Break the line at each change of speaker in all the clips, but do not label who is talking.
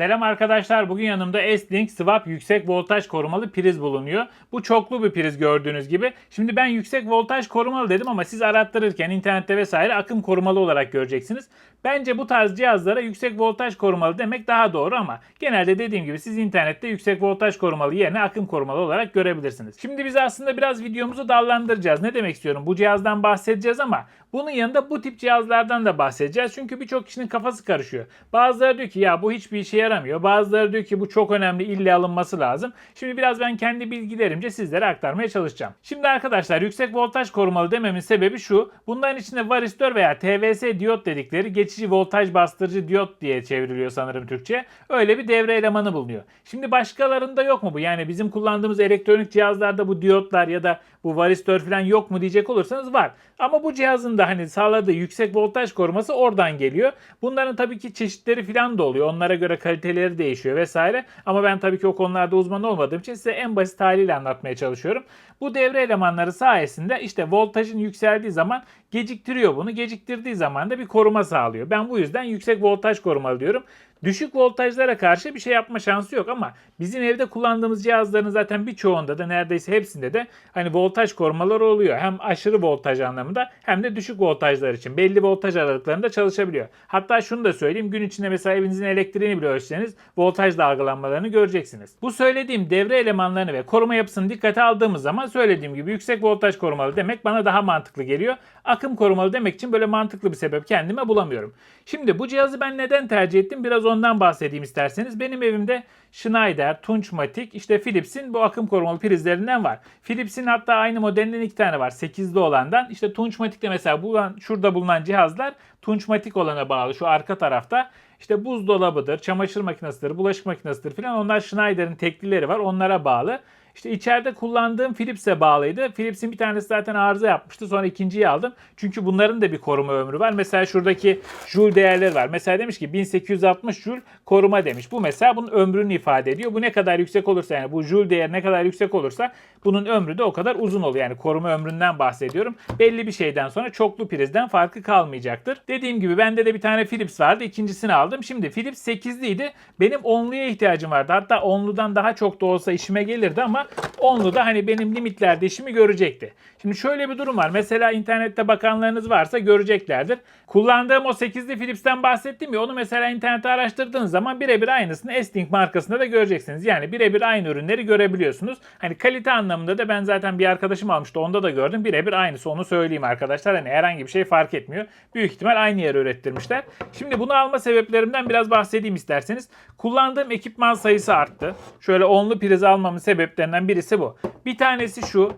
Selam arkadaşlar. Bugün yanımda S-Link Swap yüksek voltaj korumalı priz bulunuyor. Bu çoklu bir priz gördüğünüz gibi. Şimdi ben yüksek voltaj korumalı dedim ama siz arattırırken internette vesaire akım korumalı olarak göreceksiniz. Bence bu tarz cihazlara yüksek voltaj korumalı demek daha doğru ama genelde dediğim gibi siz internette yüksek voltaj korumalı yerine akım korumalı olarak görebilirsiniz. Şimdi biz aslında biraz videomuzu dallandıracağız. Ne demek istiyorum? Bu cihazdan bahsedeceğiz ama bunun yanında bu tip cihazlardan da bahsedeceğiz. Çünkü birçok kişinin kafası karışıyor. Bazıları diyor ki ya bu hiçbir işe yaramıyor. Bazıları diyor ki bu çok önemli ille alınması lazım. Şimdi biraz ben kendi bilgilerimce sizlere aktarmaya çalışacağım. Şimdi arkadaşlar yüksek voltaj korumalı dememin sebebi şu. Bunların içinde varistör veya TVS diyot dedikleri geçici voltaj bastırıcı diyot diye çevriliyor sanırım Türkçe. Öyle bir devre elemanı bulunuyor. Şimdi başkalarında yok mu bu? Yani bizim kullandığımız elektronik cihazlarda bu diyotlar ya da bu varistör falan yok mu diyecek olursanız var. Ama bu cihazın da hani sağladığı yüksek voltaj koruması oradan geliyor. Bunların tabii ki çeşitleri falan da oluyor. Onlara göre kaliteleri değişiyor vesaire. Ama ben tabii ki o konularda uzman olmadığım için size en basit haliyle anlatmaya çalışıyorum. Bu devre elemanları sayesinde işte voltajın yükseldiği zaman geciktiriyor bunu. Geciktirdiği zaman da bir koruma sağlıyor. Ben bu yüzden yüksek voltaj korumalı diyorum. Düşük voltajlara karşı bir şey yapma şansı yok ama bizim evde kullandığımız cihazların zaten birçoğunda da neredeyse hepsinde de hani voltaj korumaları oluyor. Hem aşırı voltaj anlamında hem de düşük voltajlar için belli voltaj aralıklarında çalışabiliyor. Hatta şunu da söyleyeyim gün içinde mesela evinizin elektriğini bile ölçseniz voltaj dalgalanmalarını göreceksiniz. Bu söylediğim devre elemanlarını ve koruma yapısını dikkate aldığımız zaman söylediğim gibi yüksek voltaj korumalı demek bana daha mantıklı geliyor. Akım korumalı demek için böyle mantıklı bir sebep kendime bulamıyorum. Şimdi bu cihazı ben neden tercih ettim? Biraz ondan bahsedeyim isterseniz. Benim evimde Schneider, Tunçmatik, işte Philips'in bu akım korumalı prizlerinden var. Philips'in hatta aynı modelinden iki tane var. 8'li olandan. İşte Tunçmatik'te mesela bu şurada bulunan cihazlar Tunçmatik olana bağlı. Şu arka tarafta işte buzdolabıdır, çamaşır makinesidir, bulaşık makinesidir falan. Onlar Schneider'in teklileri var. Onlara bağlı. İşte içeride kullandığım Philips'e bağlıydı. Philips'in bir tanesi zaten arıza yapmıştı. Sonra ikinciyi aldım. Çünkü bunların da bir koruma ömrü var. Mesela şuradaki Joule değerleri var. Mesela demiş ki 1860 Joule koruma demiş. Bu mesela bunun ömrünü ifade ediyor. Bu ne kadar yüksek olursa yani bu Joule değeri ne kadar yüksek olursa bunun ömrü de o kadar uzun oluyor. Yani koruma ömründen bahsediyorum. Belli bir şeyden sonra çoklu prizden farkı kalmayacaktır. Dediğim gibi bende de bir tane Philips vardı. İkincisini aldım. Şimdi Philips 8'liydi. Benim 10'luya ihtiyacım vardı. Hatta 10'ludan daha çok da olsa işime gelirdi ama onlu da hani benim limitlerde işimi görecekti. Şimdi şöyle bir durum var. Mesela internette bakanlarınız varsa göreceklerdir. Kullandığım o 8'li Philips'ten bahsettim ya onu mesela internette araştırdığınız zaman birebir aynısını S-Link markasında da göreceksiniz. Yani birebir aynı ürünleri görebiliyorsunuz. Hani kalite anlamında da ben zaten bir arkadaşım almıştı onda da gördüm. Birebir aynısı onu söyleyeyim arkadaşlar. Hani herhangi bir şey fark etmiyor. Büyük ihtimal aynı yere ürettirmişler. Şimdi bunu alma sebeplerimden biraz bahsedeyim isterseniz. Kullandığım ekipman sayısı arttı. Şöyle onlu priz almamın sebeplerinden birisi bu. Bir tanesi şu.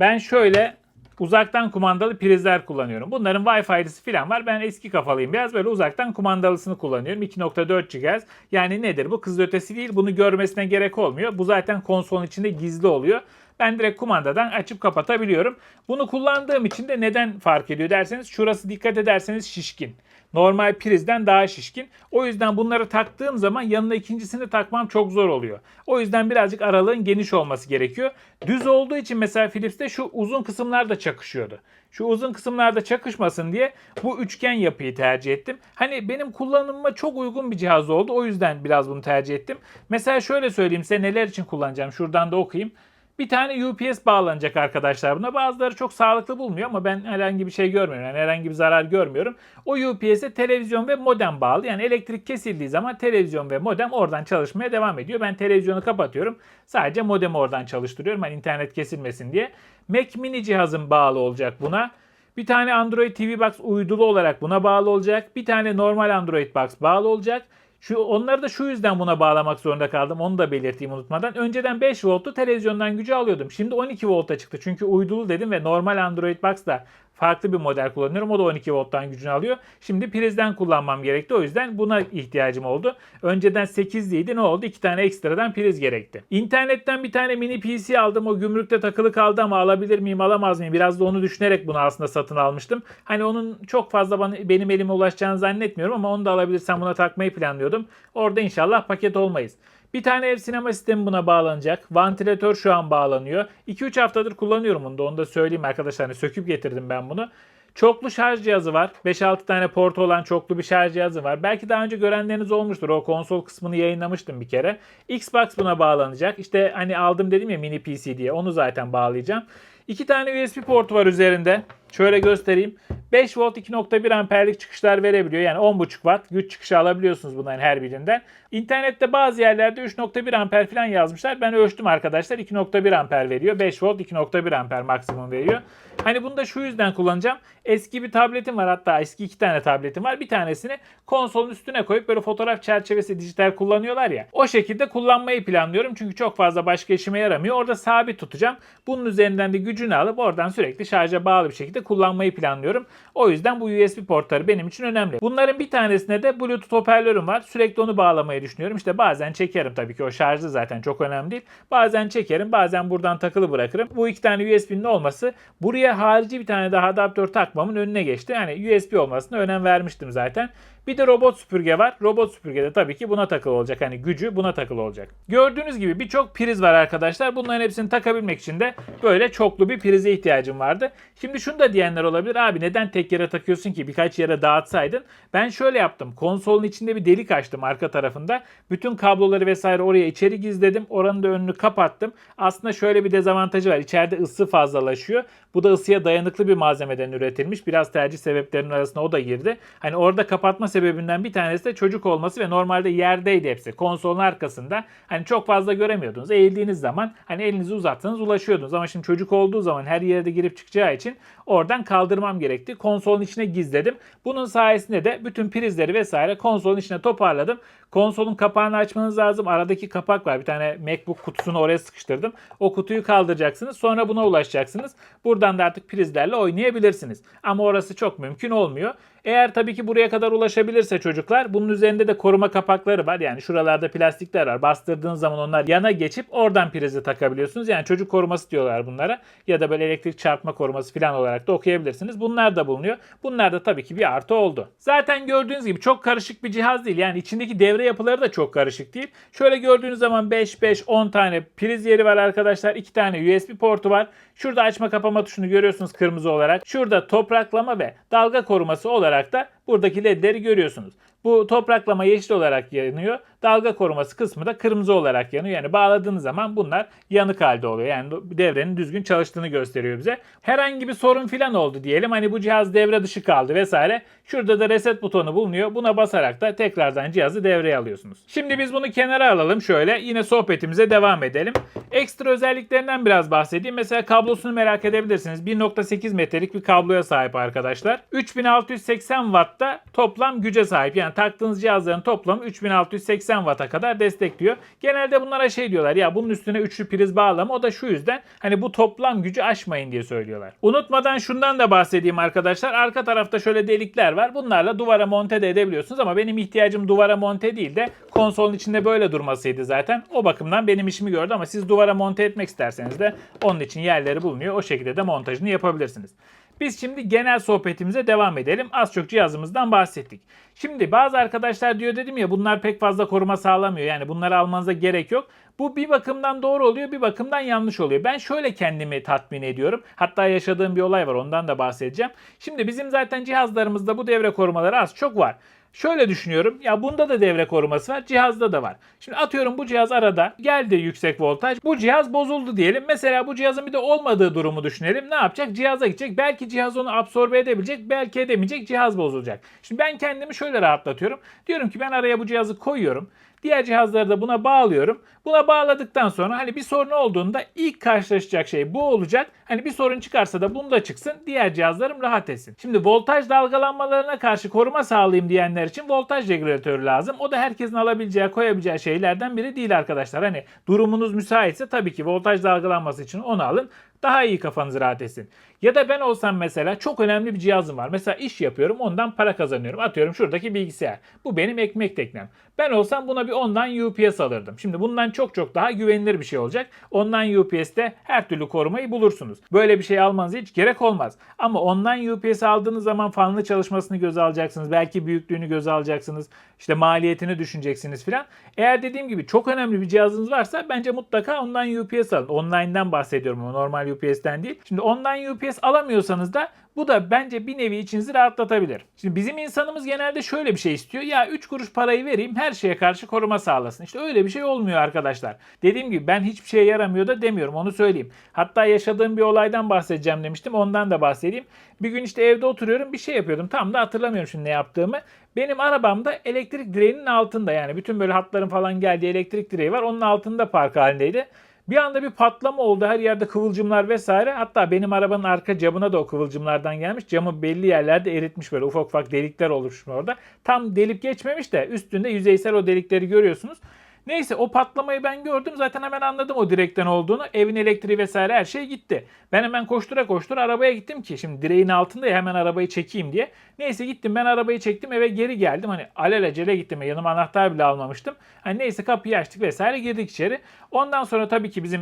Ben şöyle uzaktan kumandalı prizler kullanıyorum. Bunların Wi-Fi'lisi falan var. Ben eski kafalıyım. Biraz böyle uzaktan kumandalısını kullanıyorum. 2.4 GHz. Yani nedir bu? Kız ötesi değil. Bunu görmesine gerek olmuyor. Bu zaten konsolun içinde gizli oluyor. Ben direkt kumandadan açıp kapatabiliyorum. Bunu kullandığım için de neden fark ediyor derseniz şurası dikkat ederseniz şişkin. Normal prizden daha şişkin. O yüzden bunları taktığım zaman yanına ikincisini takmam çok zor oluyor. O yüzden birazcık aralığın geniş olması gerekiyor. Düz olduğu için mesela Philips'te şu uzun kısımlar da çakışıyordu. Şu uzun kısımlarda çakışmasın diye bu üçgen yapıyı tercih ettim. Hani benim kullanımıma çok uygun bir cihaz oldu. O yüzden biraz bunu tercih ettim. Mesela şöyle söyleyeyim size neler için kullanacağım. Şuradan da okuyayım. Bir tane UPS bağlanacak arkadaşlar buna. Bazıları çok sağlıklı bulmuyor ama ben herhangi bir şey görmüyorum. Yani herhangi bir zarar görmüyorum. O UPS'e televizyon ve modem bağlı. Yani elektrik kesildiği zaman televizyon ve modem oradan çalışmaya devam ediyor. Ben televizyonu kapatıyorum. Sadece modemi oradan çalıştırıyorum. Hani internet kesilmesin diye. Mac mini cihazım bağlı olacak buna. Bir tane Android TV Box uydulu olarak buna bağlı olacak. Bir tane normal Android Box bağlı olacak. Şu onları da şu yüzden buna bağlamak zorunda kaldım. Onu da belirteyim unutmadan. Önceden 5 voltlu televizyondan gücü alıyordum. Şimdi 12 volta çıktı. Çünkü uydulu dedim ve normal Android Box da farklı bir model kullanıyorum. O da 12 volttan gücünü alıyor. Şimdi prizden kullanmam gerekti. O yüzden buna ihtiyacım oldu. Önceden 8'liydi. Ne oldu? 2 tane ekstradan priz gerekti. İnternetten bir tane mini PC aldım. O gümrükte takılı kaldı ama alabilir miyim alamaz mıyım? Biraz da onu düşünerek bunu aslında satın almıştım. Hani onun çok fazla bana, benim elime ulaşacağını zannetmiyorum ama onu da alabilirsem buna takmayı planlıyordum. Orada inşallah paket olmayız. Bir tane ev sinema sistemi buna bağlanacak. Vantilatör şu an bağlanıyor. 2-3 haftadır kullanıyorum bunu da onu da söyleyeyim arkadaşlar. Hani söküp getirdim ben bunu. Çoklu şarj cihazı var. 5-6 tane portu olan çoklu bir şarj cihazı var. Belki daha önce görenleriniz olmuştur. O konsol kısmını yayınlamıştım bir kere. Xbox buna bağlanacak. İşte hani aldım dedim ya mini PC diye. Onu zaten bağlayacağım. İki tane USB portu var üzerinde. Şöyle göstereyim. 5 volt 2.1 amperlik çıkışlar verebiliyor. Yani 10.5 watt güç çıkışı alabiliyorsunuz bunların her birinden. İnternette bazı yerlerde 3.1 amper falan yazmışlar. Ben ölçtüm arkadaşlar. 2.1 amper veriyor. 5 volt 2.1 amper maksimum veriyor. Hani bunu da şu yüzden kullanacağım. Eski bir tabletim var hatta eski iki tane tabletim var. Bir tanesini konsolun üstüne koyup böyle fotoğraf çerçevesi dijital kullanıyorlar ya. O şekilde kullanmayı planlıyorum. Çünkü çok fazla başka işime yaramıyor. Orada sabit tutacağım. Bunun üzerinden de gücünü alıp oradan sürekli şarja bağlı bir şekilde kullanmayı planlıyorum. O yüzden bu USB portları benim için önemli. Bunların bir tanesine de Bluetooth hoparlörüm var. Sürekli onu bağlamayı düşünüyorum. İşte bazen çekerim tabii ki o şarjı zaten çok önemli değil. Bazen çekerim bazen buradan takılı bırakırım. Bu iki tane USB'nin olması buraya harici bir tane daha adaptör takmamın önüne geçti. Yani USB olmasına önem vermiştim zaten. Bir de robot süpürge var. Robot süpürge de tabii ki buna takılı olacak. Hani gücü buna takılı olacak. Gördüğünüz gibi birçok priz var arkadaşlar. Bunların hepsini takabilmek için de böyle çoklu bir prize ihtiyacım vardı. Şimdi şunu da diyenler olabilir. Abi neden tek yere takıyorsun ki birkaç yere dağıtsaydın? Ben şöyle yaptım. Konsolun içinde bir delik açtım arka tarafında. Bütün kabloları vesaire oraya içeri gizledim. Oranın da önünü kapattım. Aslında şöyle bir dezavantajı var. İçeride ısı fazlalaşıyor. Bu da ısıya dayanıklı bir malzemeden üretilmiş. Biraz tercih sebeplerinin arasına o da girdi. Hani orada kapatma sebebinden bir tanesi de çocuk olması ve normalde yerdeydi hepsi. Konsolun arkasında. Hani çok fazla göremiyordunuz. Eğildiğiniz zaman hani elinizi uzatsanız ulaşıyordunuz. Ama şimdi çocuk olduğu zaman her yerde girip çıkacağı için oradan kaldırmam gerekti. Konsolun içine gizledim. Bunun sayesinde de bütün prizleri vesaire konsolun içine toparladım. Konsolun kapağını açmanız lazım. Aradaki kapak var. Bir tane MacBook kutusunu oraya sıkıştırdım. O kutuyu kaldıracaksınız. Sonra buna ulaşacaksınız. Buradan da artık prizlerle oynayabilirsiniz. Ama orası çok mümkün olmuyor. Eğer tabii ki buraya kadar ulaşabilirse çocuklar bunun üzerinde de koruma kapakları var. Yani şuralarda plastikler var. Bastırdığınız zaman onlar yana geçip oradan prizi takabiliyorsunuz. Yani çocuk koruması diyorlar bunlara. Ya da böyle elektrik çarpma koruması falan olarak da okuyabilirsiniz. Bunlar da bulunuyor. Bunlar da tabii ki bir artı oldu. Zaten gördüğünüz gibi çok karışık bir cihaz değil. Yani içindeki devre yapıları da çok karışık değil. Şöyle gördüğünüz zaman 5 5 10 tane priz yeri var arkadaşlar. 2 tane USB portu var. Şurada açma kapama tuşunu görüyorsunuz kırmızı olarak. Şurada topraklama ve dalga koruması olarak da buradaki ledleri görüyorsunuz. Bu topraklama yeşil olarak yanıyor. Dalga koruması kısmı da kırmızı olarak yanıyor. Yani bağladığınız zaman bunlar yanık halde oluyor. Yani devrenin düzgün çalıştığını gösteriyor bize. Herhangi bir sorun filan oldu diyelim. Hani bu cihaz devre dışı kaldı vesaire. Şurada da reset butonu bulunuyor. Buna basarak da tekrardan cihazı devreye alıyorsunuz. Şimdi biz bunu kenara alalım şöyle. Yine sohbetimize devam edelim. Ekstra özelliklerinden biraz bahsedeyim. Mesela kablosunu merak edebilirsiniz. 1.8 metrelik bir kabloya sahip arkadaşlar. 3680 Watt'ta toplam güce sahip. Yani taktığınız cihazların toplamı 3680 Watt'a kadar destekliyor. Genelde bunlara şey diyorlar ya bunun üstüne üçlü priz bağlama. O da şu yüzden hani bu toplam gücü aşmayın diye söylüyorlar. Unutmadan şundan da bahsedeyim arkadaşlar. Arka tarafta şöyle delikler var. Bunlarla duvara monte de edebiliyorsunuz ama benim ihtiyacım duvara monte değil de konsolun içinde böyle durmasıydı zaten. O bakımdan benim işimi gördü ama siz duvara monte etmek isterseniz de onun için yerleri bulunuyor. O şekilde de montajını yapabilirsiniz. Biz şimdi genel sohbetimize devam edelim. Az çok cihazımızdan bahsettik. Şimdi bazı arkadaşlar diyor dedim ya bunlar pek fazla koruma sağlamıyor. Yani bunları almanıza gerek yok. Bu bir bakımdan doğru oluyor, bir bakımdan yanlış oluyor. Ben şöyle kendimi tatmin ediyorum. Hatta yaşadığım bir olay var, ondan da bahsedeceğim. Şimdi bizim zaten cihazlarımızda bu devre korumaları az çok var. Şöyle düşünüyorum. Ya bunda da devre koruması var. Cihazda da var. Şimdi atıyorum bu cihaz arada geldi yüksek voltaj. Bu cihaz bozuldu diyelim. Mesela bu cihazın bir de olmadığı durumu düşünelim. Ne yapacak? Cihaza gidecek. Belki cihaz onu absorbe edebilecek. Belki edemeyecek. Cihaz bozulacak. Şimdi ben kendimi şöyle rahatlatıyorum. Diyorum ki ben araya bu cihazı koyuyorum. Diğer cihazları da buna bağlıyorum. Buna bağladıktan sonra hani bir sorun olduğunda ilk karşılaşacak şey bu olacak. Hani bir sorun çıkarsa da bunda çıksın. Diğer cihazlarım rahat etsin. Şimdi voltaj dalgalanmalarına karşı koruma sağlayayım diyenler için voltaj regülatörü lazım. O da herkesin alabileceği, koyabileceği şeylerden biri değil arkadaşlar. Hani durumunuz müsaitse tabii ki voltaj dalgalanması için onu alın. Daha iyi kafanız rahat etsin. Ya da ben olsam mesela çok önemli bir cihazım var. Mesela iş yapıyorum ondan para kazanıyorum. Atıyorum şuradaki bilgisayar. Bu benim ekmek teknem. Ben olsam buna bir ondan UPS alırdım. Şimdi bundan çok çok daha güvenilir bir şey olacak. Ondan UPS'te her türlü korumayı bulursunuz. Böyle bir şey almanıza hiç gerek olmaz. Ama ondan UPS aldığınız zaman fanlı çalışmasını göze alacaksınız. Belki büyüklüğünü göze alacaksınız. İşte maliyetini düşüneceksiniz filan. Eğer dediğim gibi çok önemli bir cihazınız varsa bence mutlaka ondan UPS alın. Online'dan bahsediyorum ama normal UPS'ten değil. Şimdi online UPS alamıyorsanız da bu da bence bir nevi içinizi rahatlatabilir. Şimdi bizim insanımız genelde şöyle bir şey istiyor. Ya 3 kuruş parayı vereyim her şeye karşı koruma sağlasın. İşte öyle bir şey olmuyor arkadaşlar. Dediğim gibi ben hiçbir şeye yaramıyor da demiyorum onu söyleyeyim. Hatta yaşadığım bir olaydan bahsedeceğim demiştim. Ondan da bahsedeyim. Bir gün işte evde oturuyorum bir şey yapıyordum. Tam da hatırlamıyorum şimdi ne yaptığımı. Benim arabamda elektrik direğinin altında yani bütün böyle hatların falan geldiği elektrik direği var. Onun altında park halindeydi. Bir anda bir patlama oldu. Her yerde kıvılcımlar vesaire. Hatta benim arabanın arka camına da o kıvılcımlardan gelmiş. Camı belli yerlerde eritmiş böyle ufak ufak delikler oluşmuş orada. Tam delip geçmemiş de üstünde yüzeysel o delikleri görüyorsunuz. Neyse o patlamayı ben gördüm. Zaten hemen anladım o direkten olduğunu. Evin elektriği vesaire her şey gitti. Ben hemen koştura koştura arabaya gittim ki şimdi direğin altında ya hemen arabayı çekeyim diye. Neyse gittim ben arabayı çektim eve geri geldim. Hani alelacele gittim. Yanıma anahtar bile almamıştım. Hani neyse kapıyı açtık vesaire girdik içeri. Ondan sonra tabii ki bizim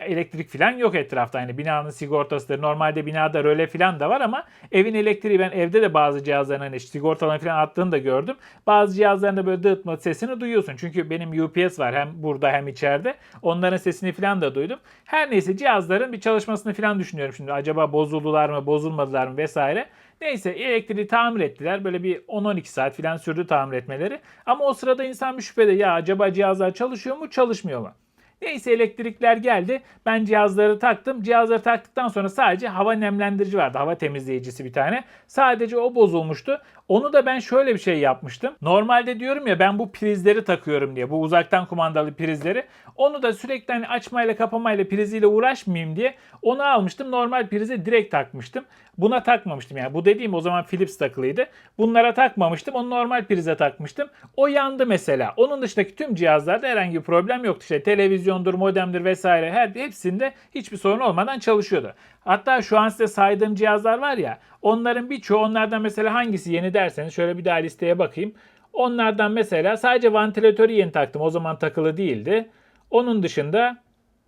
elektrik falan yok etrafta. Hani binanın sigortasıdır. Normalde binada röle falan da var ama evin elektriği ben evde de bazı cihazların hani sigortalarını falan attığını da gördüm. Bazı cihazların da böyle dağıtma sesini duyuyorsun. Çünkü benim UPS var hem burada hem içeride. Onların sesini falan da duydum. Her neyse cihazların bir çalışmasını falan düşünüyorum şimdi. Acaba bozuldular mı, bozulmadılar mı vesaire. Neyse elektriği tamir ettiler. Böyle bir 10-12 saat falan sürdü tamir etmeleri. Ama o sırada insan bir şüphede ya acaba cihazlar çalışıyor mu, çalışmıyor mu? Neyse elektrikler geldi. Ben cihazları taktım. Cihazları taktıktan sonra sadece hava nemlendirici vardı. Hava temizleyicisi bir tane. Sadece o bozulmuştu. Onu da ben şöyle bir şey yapmıştım. Normalde diyorum ya ben bu prizleri takıyorum diye. Bu uzaktan kumandalı prizleri. Onu da sürekli hani açmayla kapamayla priziyle uğraşmayayım diye onu almıştım. Normal prize direkt takmıştım. Buna takmamıştım yani. Bu dediğim o zaman Philips takılıydı. Bunlara takmamıştım. Onu normal prize takmıştım. O yandı mesela. Onun dışındaki tüm cihazlarda herhangi bir problem yoktu. İşte televizyondur, modemdir vesaire her hepsinde hiçbir sorun olmadan çalışıyordu. Hatta şu an size saydığım cihazlar var ya onların birçoğu onlardan mesela hangisi yeni derseniz şöyle bir daha listeye bakayım. Onlardan mesela sadece vantilatörü yeni taktım. O zaman takılı değildi. Onun dışında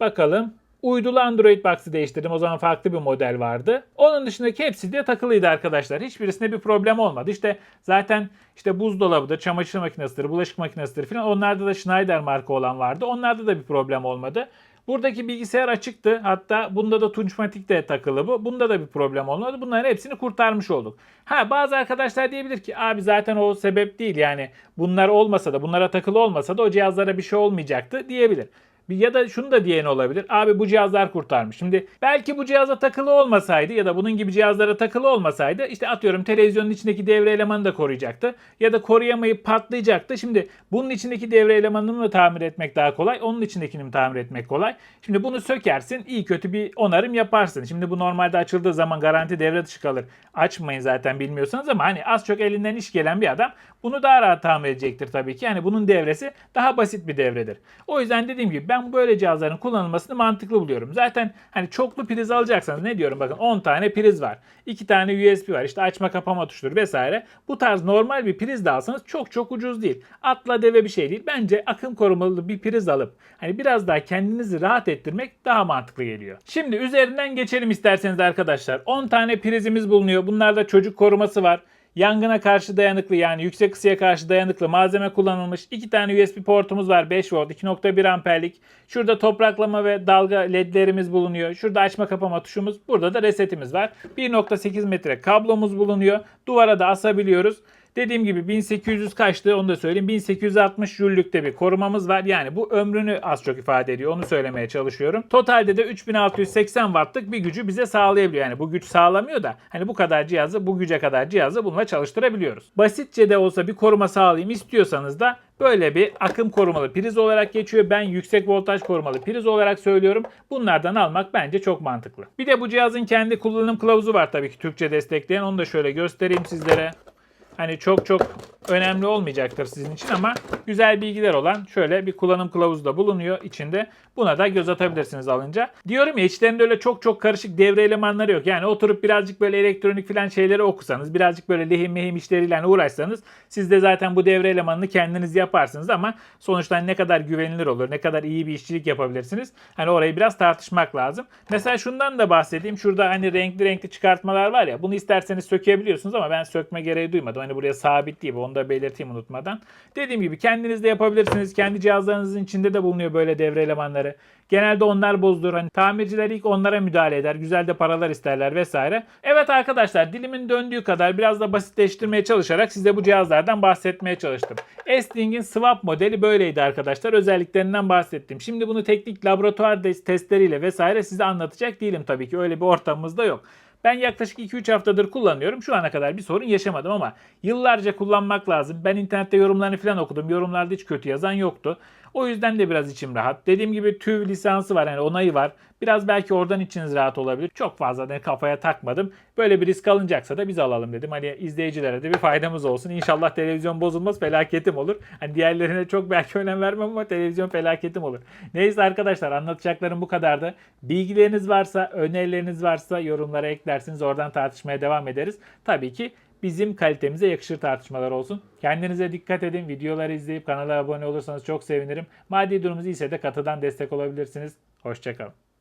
bakalım Uydulu Android Box'ı değiştirdim. O zaman farklı bir model vardı. Onun dışındaki hepsi de takılıydı arkadaşlar. Hiçbirisinde bir problem olmadı. İşte zaten işte buzdolabıdır, çamaşır makinesidir, bulaşık makinesidir falan. Onlarda da Schneider marka olan vardı. Onlarda da bir problem olmadı. Buradaki bilgisayar açıktı. Hatta bunda da Tunçmatik de takılı bu. Bunda da bir problem olmadı. Bunların hepsini kurtarmış olduk. Ha bazı arkadaşlar diyebilir ki abi zaten o sebep değil yani bunlar olmasa da bunlara takılı olmasa da o cihazlara bir şey olmayacaktı diyebilir. Ya da şunu da diyen olabilir. Abi bu cihazlar kurtarmış. Şimdi belki bu cihaza takılı olmasaydı ya da bunun gibi cihazlara takılı olmasaydı işte atıyorum televizyonun içindeki devre elemanı da koruyacaktı. Ya da koruyamayıp patlayacaktı. Şimdi bunun içindeki devre elemanını mı tamir etmek daha kolay? Onun içindekini mi tamir etmek kolay? Şimdi bunu sökersin. iyi kötü bir onarım yaparsın. Şimdi bu normalde açıldığı zaman garanti devre dışı kalır. Açmayın zaten bilmiyorsanız ama hani az çok elinden iş gelen bir adam bunu daha rahat tamir edecektir tabii ki. Yani bunun devresi daha basit bir devredir. O yüzden dediğim gibi ben böyle cihazların kullanılmasını mantıklı buluyorum. Zaten hani çoklu priz alacaksanız ne diyorum bakın 10 tane priz var. 2 tane USB var. İşte açma kapama tuşları vesaire. Bu tarz normal bir priz de alsanız çok çok ucuz değil. Atla deve bir şey değil. Bence akım korumalı bir priz alıp hani biraz daha kendinizi rahat ettirmek daha mantıklı geliyor. Şimdi üzerinden geçelim isterseniz arkadaşlar. 10 tane prizimiz bulunuyor. Bunlarda çocuk koruması var. Yangına karşı dayanıklı yani yüksek ısıya karşı dayanıklı malzeme kullanılmış. 2 tane USB portumuz var 5 volt 2.1 amperlik. Şurada topraklama ve dalga ledlerimiz bulunuyor. Şurada açma kapama tuşumuz. Burada da resetimiz var. 1.8 metre kablomuz bulunuyor. Duvara da asabiliyoruz. Dediğim gibi 1800 kaçtı onu da söyleyeyim. 1860 jüllükte bir korumamız var. Yani bu ömrünü az çok ifade ediyor. Onu söylemeye çalışıyorum. Totalde de 3680 wattlık bir gücü bize sağlayabiliyor. Yani bu güç sağlamıyor da hani bu kadar cihazı bu güce kadar cihazı bununla çalıştırabiliyoruz. Basitçe de olsa bir koruma sağlayayım istiyorsanız da Böyle bir akım korumalı priz olarak geçiyor. Ben yüksek voltaj korumalı priz olarak söylüyorum. Bunlardan almak bence çok mantıklı. Bir de bu cihazın kendi kullanım kılavuzu var tabii ki Türkçe destekleyen. Onu da şöyle göstereyim sizlere hani çok çok önemli olmayacaktır sizin için ama güzel bilgiler olan şöyle bir kullanım kılavuzu da bulunuyor içinde. Buna da göz atabilirsiniz alınca. Diyorum ya içlerinde öyle çok çok karışık devre elemanları yok. Yani oturup birazcık böyle elektronik falan şeyleri okusanız, birazcık böyle lehim mehim işleriyle uğraşsanız siz de zaten bu devre elemanını kendiniz yaparsınız ama sonuçta ne kadar güvenilir olur, ne kadar iyi bir işçilik yapabilirsiniz. Hani orayı biraz tartışmak lazım. Mesela şundan da bahsedeyim. Şurada hani renkli renkli çıkartmalar var ya. Bunu isterseniz sökebiliyorsunuz ama ben sökme gereği duymadım. Hani buraya sabit değil. Onu da belirteyim unutmadan. Dediğim gibi kendiniz de yapabilirsiniz. Kendi cihazlarınızın içinde de bulunuyor böyle devre elemanları. Genelde onlar bozdur. Hani tamirciler ilk onlara müdahale eder. Güzel de paralar isterler vesaire. Evet arkadaşlar dilimin döndüğü kadar biraz da basitleştirmeye çalışarak size bu cihazlardan bahsetmeye çalıştım. S-Link'in swap modeli böyleydi arkadaşlar. Özelliklerinden bahsettim. Şimdi bunu teknik laboratuvar testleriyle vesaire size anlatacak değilim tabii ki. Öyle bir ortamımız da yok. Ben yaklaşık 2-3 haftadır kullanıyorum. Şu ana kadar bir sorun yaşamadım ama yıllarca kullanmak lazım. Ben internette yorumlarını falan okudum. Yorumlarda hiç kötü yazan yoktu. O yüzden de biraz içim rahat. Dediğim gibi TÜV lisansı var yani onayı var. Biraz belki oradan içiniz rahat olabilir. Çok fazla da kafaya takmadım. Böyle bir risk alınacaksa da biz alalım dedim. Hani izleyicilere de bir faydamız olsun. İnşallah televizyon bozulmaz felaketim olur. Hani diğerlerine çok belki önem vermem ama televizyon felaketim olur. Neyse arkadaşlar anlatacaklarım bu kadardı. Bilgileriniz varsa, önerileriniz varsa yorumlara eklersiniz. Oradan tartışmaya devam ederiz. Tabii ki bizim kalitemize yakışır tartışmalar olsun. Kendinize dikkat edin. Videoları izleyip kanala abone olursanız çok sevinirim. Maddi durumunuz iyiyse de katıdan destek olabilirsiniz. Hoşçakalın.